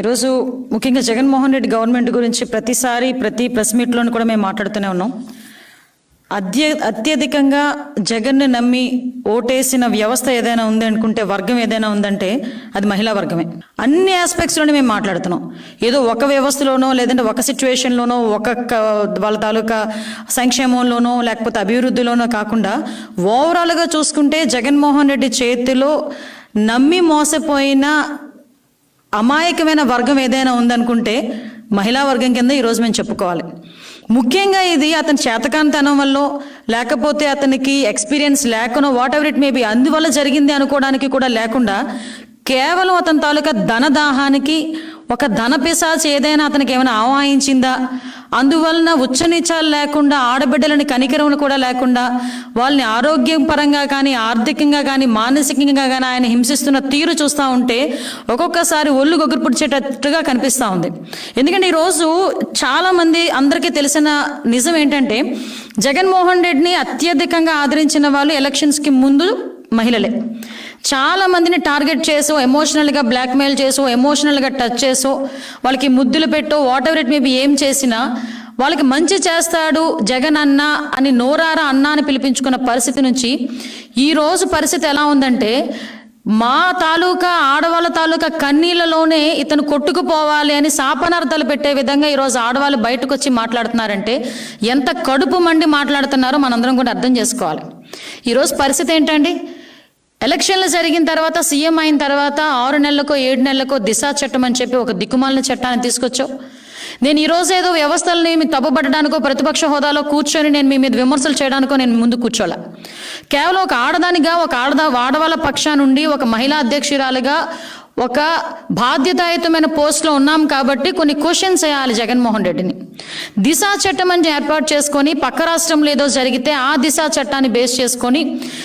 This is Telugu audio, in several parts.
ఈరోజు ముఖ్యంగా జగన్మోహన్ రెడ్డి గవర్నమెంట్ గురించి ప్రతిసారి ప్రతి ప్రెస్ మీట్లోనూ కూడా మేము మాట్లాడుతూనే ఉన్నాం. అత్య అత్యధికంగా జగన్ను నమ్మి ఓటేసిన వ్యవస్థ ఏదైనా ఉంది అనుకుంటే వర్గం ఏదైనా ఉందంటే అది మహిళా వర్గమే. అన్ని ఆస్పెక్ట్స్లోనే మేము మాట్లాడుతున్నాం. ఏదో ఒక వ్యవస్థలోనో లేదంటే ఒక సిచ్యువేషన్లోనో ఒక వాళ్ళ తాలూకా సంక్షేమంలోనో లేకపోతే అభివృద్ధిలోనో కాకుండా ఓవరాల్గా చూసుకుంటే జగన్మోహన్ రెడ్డి చేతిలో నమ్మి మోసపోయిన అమాయకమైన వర్గం ఏదైనా ఉందనుకుంటే మహిళా వర్గం కింద ఈరోజు మేము చెప్పుకోవాలి. ముఖ్యంగా ఇది అతని చేతకాంతనం వల్ల లేకపోతే అతనికి ఎక్స్పీరియన్స్ లేకనో వాట్ ఎవర్ ఇట్ మేబీ అందువల్ల జరిగింది అనుకోవడానికి కూడా లేకుండా కేవలం అతని తాలూకా ధనదాహానికి ఒక ధన పిశాచి ఏదైనా అతనికి ఏమైనా ఆవాహించిందా అందువలన ఉచ్చనీచాలు లేకుండా ఆడబిడ్డలని కనికరములు కూడా లేకుండా వాళ్ళని ఆరోగ్యం పరంగా కానీ ఆర్థికంగా కానీ మానసికంగా కానీ ఆయన హింసిస్తున్న తీరు చూస్తూ ఉంటే ఒక్కొక్కసారి ఒళ్ళు గొగ్గురు పుడిచేటట్టుగా కనిపిస్తూ ఉంది. ఎందుకంటే ఈరోజు చాలామంది అందరికీ తెలిసిన నిజం ఏంటంటే జగన్మోహన్ రెడ్డిని అత్యధికంగా ఆదరించిన వాళ్ళు ఎలక్షన్స్కి ముందు మహిళలే. చాలా మందిని టార్గెట్ చేసో ఎమోషనల్గా బ్లాక్మెయిల్ చేసో ఎమోషనల్గా టచ్ చేసో వాళ్ళకి ముద్దులు పెట్టో వాట్ ఎవర్ ఇట్ మేబీ ఏం చేసినా వాళ్ళకి మంచి చేస్తాడు జగన్ అన్న అని నోరారా అన్న అని పిలిపించుకున్న పరిస్థితి నుంచి ఈ రోజు పరిస్థితి ఎలా ఉందంటే మా తాలూకా ఆడవాళ్ళ తాలూకా కన్నీళ్ళలోనే ఇతను కొట్టుకుపోవాలి అని శాపనార్థాలు పెట్టే విధంగా ఈరోజు ఆడవాళ్ళు బయటకు వచ్చి మాట్లాడుతున్నారంటే ఎంత కడుపు మండి మాట్లాడుతున్నారో మనందరం కూడా అర్థం చేసుకోవాలి. ఈరోజు పరిస్థితి ఏంటండి? ఎలక్షన్లు జరిగిన తర్వాత సీఎం అయిన తర్వాత ఆరు నెలలకో ఏడు నెలలకో దిశా చట్టం అని చెప్పి ఒక దిక్కుమాలిన చట్టాన్ని తీసుకొచ్చావు. నేను ఈరోజు ఏదో వ్యవస్థల్ని మీ తప్పుపట్టడానికో ప్రతిపక్ష హోదాలో కూర్చొని నేను మీ మీద విమర్శలు చేయడానికో నేను ముందు కూర్చోలే కేవలం ఒక ఆడదానిగా ఒక ఆడదా ఆడవాళ్ళ పక్షా నుండి ఒక మహిళా అధ్యక్షురాలుగా ఒక బాధ్యతాయుతమైన పోస్ట్లో ఉన్నాం కాబట్టి కొన్ని క్వశ్చన్స్ వేయాలి జగన్మోహన్ రెడ్డిని. దిశా చట్టం అని ఏర్పాటు చేసుకొని పక్క రాష్ట్రంలో ఏదో జరిగితే ఆ దిశా చట్టాన్ని బేస్ చేసుకొని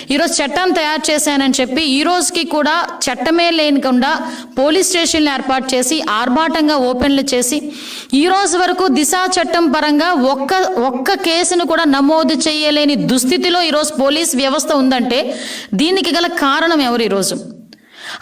ఈరోజు చట్టాన్ని తయారు చేశానని చెప్పి ఈ రోజుకి కూడా చట్టమే లేనికుండా పోలీస్ స్టేషన్లు ఏర్పాటు చేసి ఆర్భాటంగా ఓపెన్లు చేసి ఈ రోజు వరకు దిశా చట్టం పరంగా ఒక్క ఒక్క కేసును కూడా నమోదు చేయలేని దుస్థితిలో ఈరోజు పోలీస్ వ్యవస్థ ఉందంటే దీనికి గల కారణం ఎవరు ఈరోజు?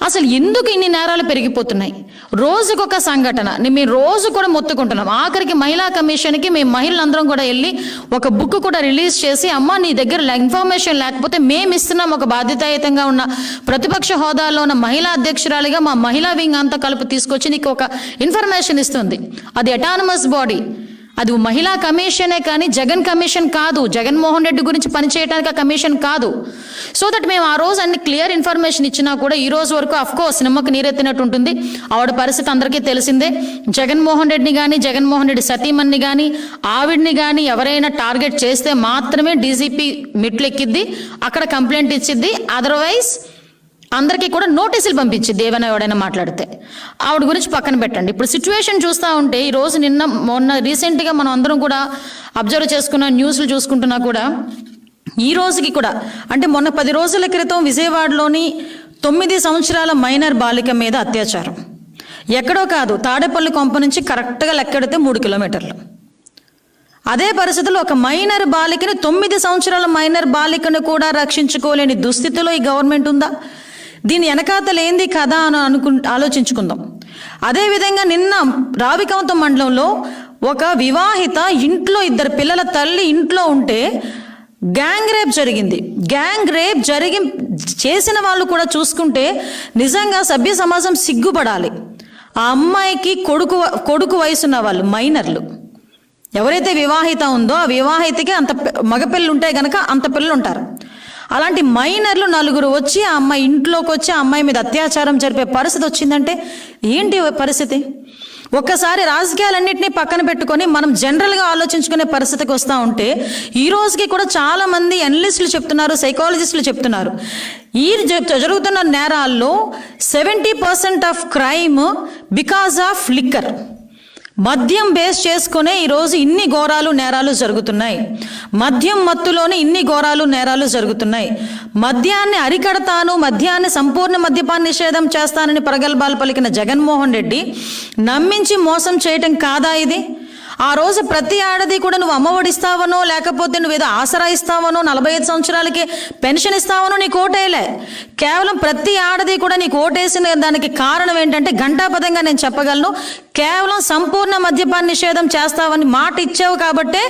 అసలు ఎందుకు ఇన్ని నేరాలు పెరిగిపోతున్నాయి? రోజుకొక సంఘటన. మేము రోజు కూడా మొత్తుకుంటున్నాం. ఆఖరికి మహిళా కమిషన్కి మేము మహిళలందరం కూడా వెళ్ళి ఒక బుక్ కూడా రిలీజ్ చేసి అమ్మ నీ దగ్గర ఇన్ఫర్మేషన్ లేకపోతే మేము ఇస్తున్నాం ఒక బాధ్యతాయుతంగా ఉన్న ప్రతిపక్ష హోదాలో ఉన్న మహిళా అధ్యక్షురాలిగా మా మహిళా వింగ్ అంతా కలుపు తీసుకొచ్చి నీకు ఒక ఇన్ఫర్మేషన్ ఇస్తుంది. అది అటానమస్ బాడీ అది మహిళా కమిషనే కానీ జగన్ కమిషన్ కాదు. జగన్మోహన్ రెడ్డి గురించి పనిచేయడానికి ఆ కమిషన్ కాదు. సో దట్ మేము ఆ రోజు అన్ని క్లియర్ ఇన్ఫర్మేషన్ ఇచ్చినా కూడా ఈ రోజు వరకు అఫ్కోర్స్ నిమ్మకు నీరెత్తినట్టు ఉంటుంది. ఆవిడ పరిస్థితి అందరికీ తెలిసిందే. జగన్మోహన్ రెడ్డిని కానీ జగన్మోహన్ రెడ్డి సతీమణ్ని కానీ ఆవిడ్ని కానీ ఎవరైనా టార్గెట్ చేస్తే మాత్రమే డీజీపీ మెట్లు ఎక్కిద్ది అక్కడ కంప్లైంట్ ఇచ్చిద్ది. అదర్వైజ్ అందరికీ కూడా నోటీసులు పంపించింది ఏమైనా ఎవడైనా మాట్లాడితే. ఆవిడ గురించి పక్కన పెట్టండి. ఇప్పుడు సిచ్యువేషన్ చూస్తూ ఉంటే ఈ రోజు నిన్న మొన్న రీసెంట్గా మనం అందరం కూడా అబ్జర్వ్ చేసుకున్న న్యూస్లు చూసుకుంటున్నా కూడా ఈ రోజుకి కూడా అంటే మొన్న పది రోజుల క్రితం విజయవాడలోని తొమ్మిది సంవత్సరాల మైనర్ బాలిక మీద అత్యాచారం. ఎక్కడో కాదు తాడేపల్లి కొంప నుంచి కరెక్ట్గా లెక్కెడితే మూడు కిలోమీటర్లు. అదే పరిస్థితుల్లో ఒక మైనర్ బాలికని తొమ్మిది సంవత్సరాల మైనర్ బాలికను కూడా రక్షించుకోలేని దుస్థితిలో ఈ గవర్నమెంట్ ఉందా? దీని వెనకాతలేంది కదా అని అనుకు ఆలోచించుకుందాం. అదేవిధంగా నిన్న రావికవంతం మండలంలో ఒక వివాహిత ఇంట్లో ఇద్దరు పిల్లల తల్లి ఇంట్లో ఉంటే గ్యాంగ్ రేప్ జరిగింది. గ్యాంగ్ రేప్ జరిగి చేసిన వాళ్ళు కూడా చూసుకుంటే నిజంగా సభ్య సమాజం సిగ్గుపడాలి. ఆ అమ్మాయికి కొడుకు కొడుకు వయసున్న వాళ్ళు మైనర్లు. ఎవరైతే వివాహిత ఉందో ఆ వివాహితకి అంత మగపిల్లలు ఉంటే గనక అంత పిల్లలు ఉంటారు. అలాంటి మైనర్లు నలుగురు వచ్చి ఆ అమ్మాయి ఇంట్లోకి వచ్చి ఆ అమ్మాయి మీద అత్యాచారం జరిపే పరిస్థితి వచ్చిందంటే ఏంటి పరిస్థితి? ఒక్కసారి రాజకీయాలన్నింటినీ పక్కన పెట్టుకొని మనం జనరల్గా ఆలోచించుకునే పరిస్థితికి వస్తూ ఉంటే ఈ రోజుకి కూడా చాలా మంది అనలిస్టులు చెప్తున్నారు సైకాలజిస్టులు చెప్తున్నారు. ఈ జ- జరుగుతున్న నేరాల్లో seventy percent of crime because of liquor మద్యం బేస్ చేసుకునే ఈరోజు ఇన్ని ఘోరాలు నేరాలు జరుగుతున్నాయి. మద్యం మత్తులోనే ఇన్ని ఘోరాలు నేరాలు జరుగుతున్నాయి. మద్యాన్ని అరికడతాను మద్యాన్ని సంపూర్ణ మద్యపాన నిషేధం చేస్తానని ప్రగల్భాలు పలికిన జగన్మోహన్ రెడ్డి నమ్మించి మోసం చేయటం కాదా ఇది? ఆ రోజు ప్రతి ఆడది కూడా నువ్వు అమ్మఒడిస్తావనో లేకపోతే నువ్వు ఏదో ఆసరా ఇస్తావనో నలభై ఐదు సంవత్సరాలకి పెన్షన్ ఇస్తావనో నీకు ఓటేయలే. కేవలం ప్రతి ఆడది కూడా నీకు ఓటేసిన దానికి కారణం ఏంటంటే ఘంటాపదంగా నేను చెప్పగలను కేవలం సంపూర్ణ మద్యపాన నిషేధం చేస్తావని మాట ఇచ్చావు కాబట్టే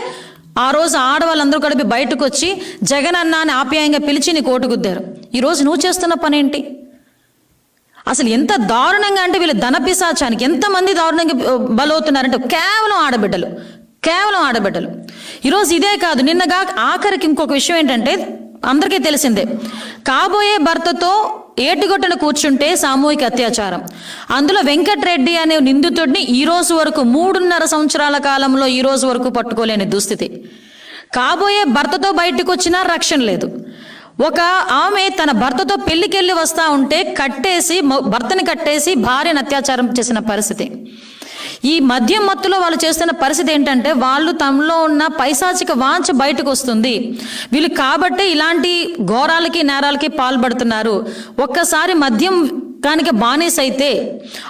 ఆ రోజు ఆడవాళ్ళందరూ కలిపి బయటకు వచ్చి జగన్ అన్న అని ఆప్యాయంగా పిలిచి నీకు ఓటు గుద్దారు. ఈరోజు నువ్వు చేస్తున్న పనేంటి? ఏంటి అసలు ఎంత దారుణంగా అంటే వీళ్ళు ధనపిశాచానికి ఎంతమంది దారుణంగా బలవుతున్నారంటే కేవలం ఆడబిడ్డలు కేవలం ఆడబిడ్డలు. ఈరోజు ఇదే కాదు నిన్నగా ఆఖరికి ఇంకొక విషయం ఏంటంటే అందరికీ తెలిసిందే కాబోయే భర్తతో ఏటుగొట్టన కూర్చుంటే సామూహిక అత్యాచారం. అందులో వెంకట్రెడ్డి అనే నిందితుడిని ఈ రోజు వరకు మూడున్నర సంవత్సరాల కాలంలో ఈ రోజు వరకు పట్టుకోలేని దుస్థితి. కాబోయే భర్తతో బయటకు వచ్చినా రక్షణ లేదు. ఒక ఆమె తన భర్తతో పెళ్ళికెళ్ళి వస్తా ఉంటే కట్టేసి భర్తని కట్టేసి భార్యను అత్యాచారం చేసిన పరిస్థితి. ఈ మద్యం మత్తులో వాళ్ళు చేస్తున్న పరిస్థితి ఏంటంటే వాళ్ళు తమలో ఉన్న పైశాచిక వాంఛ బయటకు వస్తుంది. వీళ్ళు కాబట్టి ఇలాంటి ఘోరాలకి నేరాలకి పాల్పడుతున్నారు. ఒక్కసారి మద్యం కానికి బానిస అయితే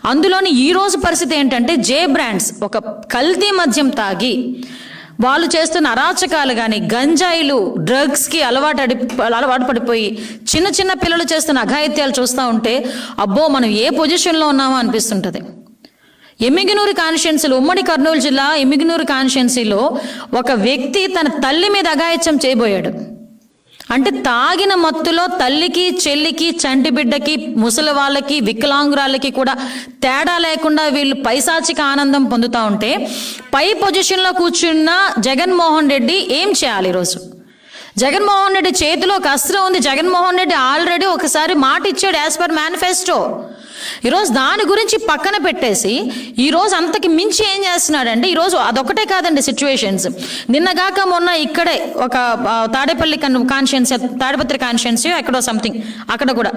అందులోని ఈ రోజు పరిస్థితి ఏంటంటే జే బ్రాండ్స్ ఒక కల్తీ మద్యం తాగి వాళ్ళు చేస్తున్న అరాచకాలు కానీ గంజాయిలు డ్రగ్స్కి అలవాటు అడి అలవాటు పడిపోయి చిన్న చిన్న పిల్లలు చేస్తున్న అఘాయిత్యాలు చూస్తూ ఉంటే అబ్బో మనం ఏ పొజిషన్లో ఉన్నామో అనిపిస్తుంటుంది. ఎమ్మిగినూరు కాన్స్టిట్యున్సీలో ఉమ్మడి కర్నూలు జిల్లా ఎమ్మిగినూరు కాన్స్టిట్యున్సీలో ఒక వ్యక్తి తన తల్లి మీద అఘాయిత్యం చేయబోయాడు. అంటే తాగిన మత్తులో తల్లికి చెల్లికి చంటి బిడ్డకి ముసలి వాళ్ళకి వికలాంగురాలకి కూడా తేడా లేకుండా వీళ్ళు పైశాచిక ఆనందం పొందుతూ ఉంటే పై పొజిషన్లో కూర్చున్న జగన్మోహన్ రెడ్డి ఏం చేయాలి ఈరోజు? జగన్మోహన్ రెడ్డి చేతిలో ఒక అస్త్రం ఉంది. జగన్మోహన్ రెడ్డి ఆల్రెడీ ఒకసారి మాట ఇచ్చాడు యాజ్ పర్ మేనిఫెస్టో ఈరోజు దాని గురించి పక్కన పెట్టేసి ఈరోజు అంతకి మించి ఏం చేస్తున్నాడంటే ఈరోజు అదొకటే కాదండి సిచ్యువేషన్స్ నిన్నగాక మొన్న ఇక్కడే ఒక తాడేపల్లి తాడేపల్లి కాన్షియన్స్ తాడిపత్రి కాన్షియన్స్ ఎక్కడో సంథింగ్ అక్కడ కూడా.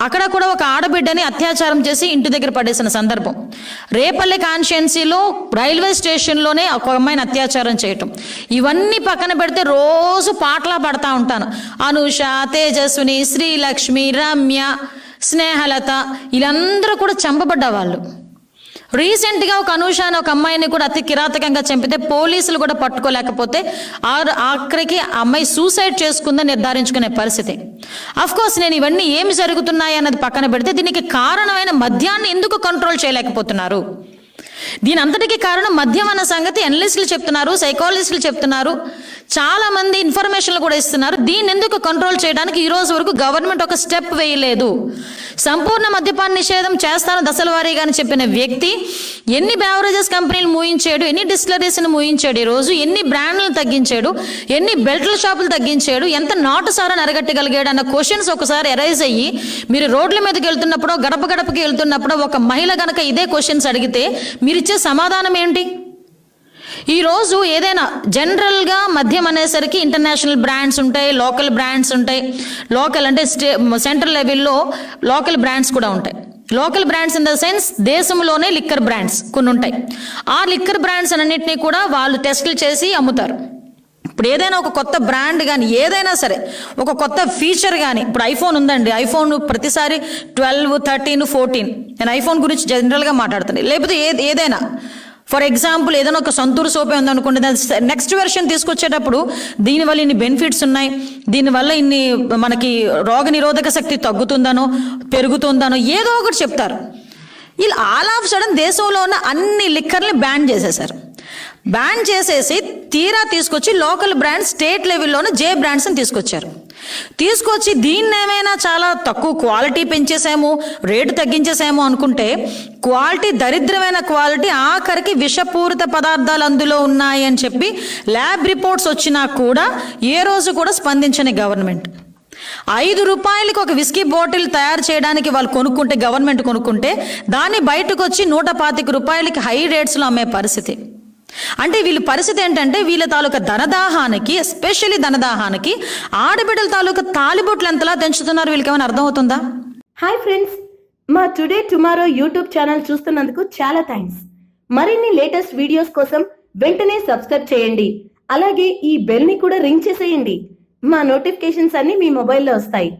అక్కడ కూడా ఒక ఆడబిడ్డని అత్యాచారం చేసి ఇంటి దగ్గర పడేసిన సందర్భం. రేపల్లి కాన్స్టిట్యున్సీలో రైల్వే స్టేషన్లోనే ఒక అమ్మాయిని అత్యాచారం చేయటం. ఇవన్నీ పక్కన పెడితే రోజు పాటలా పడతా ఉంటాను. అనుష తేజస్విని శ్రీలక్ష్మి రమ్య స్నేహలత వీళ్ళందరూ కూడా చంపబడ్డ వాళ్ళు. రీసెంట్గా ఒక అనూష అనే ఒక అమ్మాయిని కూడా అతి కిరాతకంగా చంపితే పోలీసులు కూడా పట్టుకోలేకపోతే ఆఖరికి ఆ అమ్మాయి సూసైడ్ చేసుకుందని నిర్ధారించుకునే పరిస్థితి. కోర్స్ నేను ఇవన్నీ ఏమి జరుగుతున్నాయి అన్నది పక్కన పెడితే దీనికి కారణమైన మద్యాన్ని ఎందుకు కంట్రోల్ చేయలేకపోతున్నారు? దీని అంతటికీ కారణం మద్యం అన్న సంగతి అనలిస్టులు చెప్తున్నారు సైకాలజిస్టులు చెప్తున్నారు. చాలా మంది ఇన్ఫర్మేషన్లు కూడా ఇస్తున్నారు. దీన్ని ఎందుకు కంట్రోల్ చేయడానికి ఈ రోజు వరకు గవర్నమెంట్ ఒక స్టెప్ వేయలేదు. సంపూర్ణ మద్యపాన నిషేధం చేస్తాను దశల వారీగా అని చెప్పిన వ్యక్తి ఎన్ని బ్యావరేజెస్ కంపెనీలు మూయించాడు ఎన్ని డిస్టిలరీస్ని మూయించాడు ఈరోజు రోజు ఎన్ని బ్రాండ్లను తగ్గించాడు ఎన్ని బెల్ట్ల షాపులు తగ్గించాడు ఎంత నాటు సారని అరగట్టగలిగాడు అన్న క్వశ్చన్స్ ఒకసారి ఎరైజ్ అయ్యి మీరు రోడ్ల మీదకి వెళ్తున్నప్పుడు గడప గడపకి వెళ్తున్నప్పుడు ఒక మహిళ గనక ఇదే క్వశ్చన్స్ అడిగితే మీరిచ్చే సమాధానం ఏంటి? ఈరోజు ఏదైనా జనరల్గా మద్యం అనేసరికి ఇంటర్నేషనల్ బ్రాండ్స్ ఉంటాయి లోకల్ బ్రాండ్స్ ఉంటాయి. లోకల్ అంటే స్టే సెంట్రల్ లెవెల్లో లోకల్ బ్రాండ్స్ కూడా ఉంటాయి. Local brands in the sense దేశంలోనే లిక్కర్ బ్రాండ్స్ కొన్ని ఉంటాయి ఆ లిక్కర్ బ్రాండ్స్ అన్నింటినీ కూడా వాళ్ళు టెస్టులు చేసి అమ్ముతారు. ఇప్పుడు ఏదైనా ఒక కొత్త బ్రాండ్ కానీ ఏదైనా సరే ఒక కొత్త ఫీచర్ కానీ ఇప్పుడు ఐఫోన్ ఉందండి. ఐఫోన్ ప్రతిసారి ట్వెల్వ్ థర్టీన్ ఫోర్టీన్. నేను ఐఫోన్ గురించి జనరల్గా మాట్లాడుతాను లేకపోతే ఏ ఏదైనా. ఫర్ ఎగ్జాంపుల్ ఏదైనా ఒక సొంతూరు సోపే ఉందనుకోండి దాని నెక్స్ట్ వెర్షన్ తీసుకొచ్చేటప్పుడు దీనివల్ల ఇన్ని బెనిఫిట్స్ ఉన్నాయి దీనివల్ల ఇన్ని మనకి రోగ నిరోధక శక్తి తగ్గుతుందనో పెరుగుతుందనో ఏదో ఒకటి చెప్తారు. వీళ్ళు ఆల్ ఆఫ్ సడన్ దేశంలో ఉన్న అన్ని లిక్కర్ని బ్యాన్ చేసేశారు. బ్యాన్ చేసేసి తీరా తీసుకొచ్చి లోకల్ బ్రాండ్ స్టేట్ లెవెల్లోనే జే బ్రాండ్స్ని తీసుకొచ్చారు. తీసుకొచ్చి దీన్ని ఏమైనా చాలా తక్కువ క్వాలిటీ పెంచేసాము రేటు తగ్గించేసాము అనుకుంటే క్వాలిటీ దరిద్రమైన క్వాలిటీ ఆఖరికి విషపూరిత పదార్థాలు అందులో ఉన్నాయి అని చెప్పి ల్యాబ్ రిపోర్ట్స్ వచ్చినా కూడా ఏ రోజు కూడా స్పందించని గవర్నమెంట్ ఐదు రూపాయలకి ఒక విస్కీ బాటిల్ తయారు చేయడానికి వాళ్ళు కొనుక్కుంటే గవర్నమెంట్ కొనుక్కుంటే దాన్ని బయటకు వచ్చి నూట పాతిక రూపాయలకి హై రేట్స్లో అమ్మే పరిస్థితి. అంటే వీళ్ళ పరిస్థితి ఏంటంటే వీళ్ళ తాలూకా ధనదాహానికి ఎస్పెషల్లీ ధనదాహానికి ఆడబిడ్డల తాలూకా తాలిబొట్లు ఎంతలా తెంచుతున్నారు వీళ్ళకి ఏమైనా అర్థమవుతుందా? హాయ్ ఫ్రెండ్స్ మా టుడే టుమారో యూట్యూబ్ ఛానల్ చూస్తున్నందుకు చాలా థ్యాంక్స్ మరిన్ని లేటెస్ట్ వీడియోస్ కోసం వెంటనే సబ్స్క్రైబ్ చేయండి. అలాగే ఈ బెల్ని కూడా రింగ్ చేసేయండి. మా నోటిఫికేషన్స్ అన్ని మీ మొబైల్లో వస్తాయి.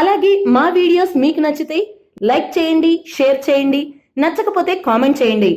అలాగే మా వీడియోస్ మీకు నచ్చితే లైక్ చేయండి షేర్ చేయండి నచ్చకపోతే కామెంట్ చేయండి.